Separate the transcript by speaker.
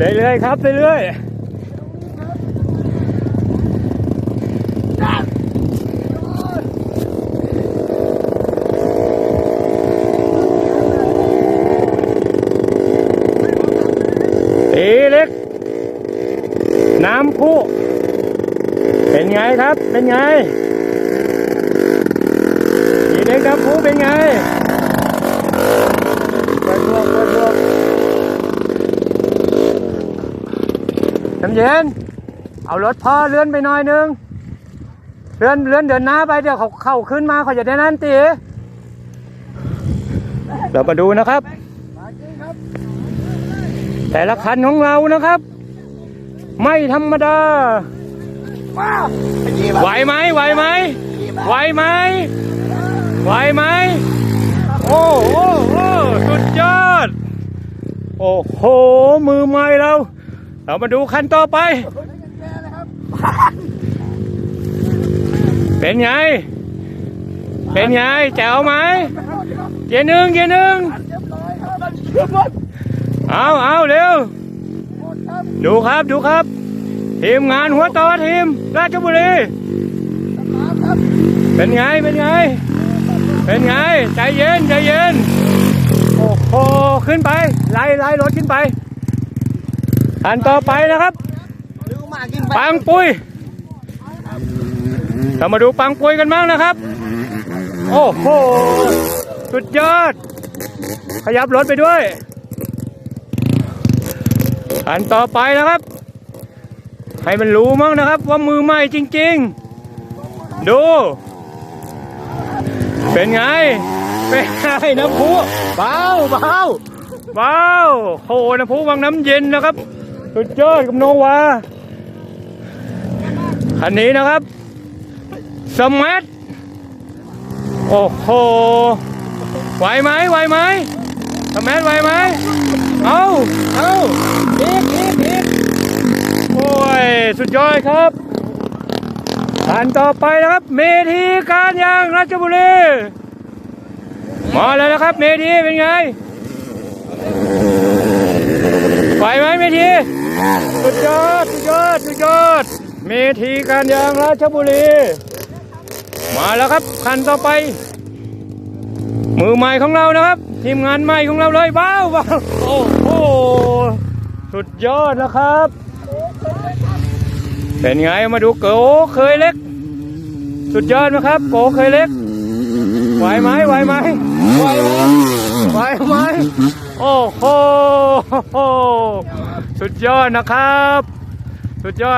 Speaker 1: ไปเรื่อยครับไปเรื่อยตีเล็ก น้ำพุเป็นไงครับ เป็นไงตีเล็กน้ำพุเป็นไงเปิดดวงเปิดดวง น้ำเย็น เอารถพ่อเลื่อนไปหน่อยนึง เลื่อนเลื่อนเดินหน้าไปเดี๋ยวเขาเข้าขึ้นมาเขาจะได้นั่นตีเรามาดูนะครับ แต่ละคันของเรานะครับ ไม่ธรรมดา ไหวไหมไหวไหมไหวไหมไหวไหมโอ้โหสุดยอด โอ้โห มือใหม่เรา เรามาดูคันต่อไป เป็นไง เป็นไงแจ๋วไหมเกียร์หนึ่งเกียร์หนึ่งเอาเอาเร็ว ดูครับดูครับ ทีมงานหัวต่อทีม ราชบุรี เป็นไงเป็นไง เป็นไง ใจเย็นใจเย็น โอ้โหขึ้นไป ไล่ไล่รถขึ้นไป อันต่อไปนะครับ ปังปุยเรามาดูปังปุยกันบ้างนะครับ โอ้โห สุดยอด ขยับรถไปด้วย อันต่อไปนะครับ ให้มันรู้มั้งนะครับ ว่ามือใหม่จริง ๆ ดู เป็นไง เป็นไงน้ำพุเบาเบาเบาโหน้ำพุวังน้ำเย็นนะครับ สุดยอดกับโนวาคันนี้นะครับ สมัตโอ้โหไหวไหมไหวไหมสมัตไหวไหมเอาเอาเอีกอีกอีกโอ้ย สุดยอดครับคันต่อไปนะครับ เมทีการยางราชบุรีมาแล้วนะครับ เมทีเป็นไงไหวไหมเมที สุดยอดสุดยอดสุดยอด เมทีการยางราชบุรี มาแล้วครับคันต่อไป มือใหม่ของเรานะครับ ทีมงานใหม่ของเราเลยว้าวว้าโอ้โหสุดยอดนะครับ เป็นไงมาดูโกเคยเล็ก สุดยอดไหมครับโกเคยเล็กไหวไหมไหวไหมไหวไหมไหวไหมโอ้โห สุดยอดนะครับ สุดยอด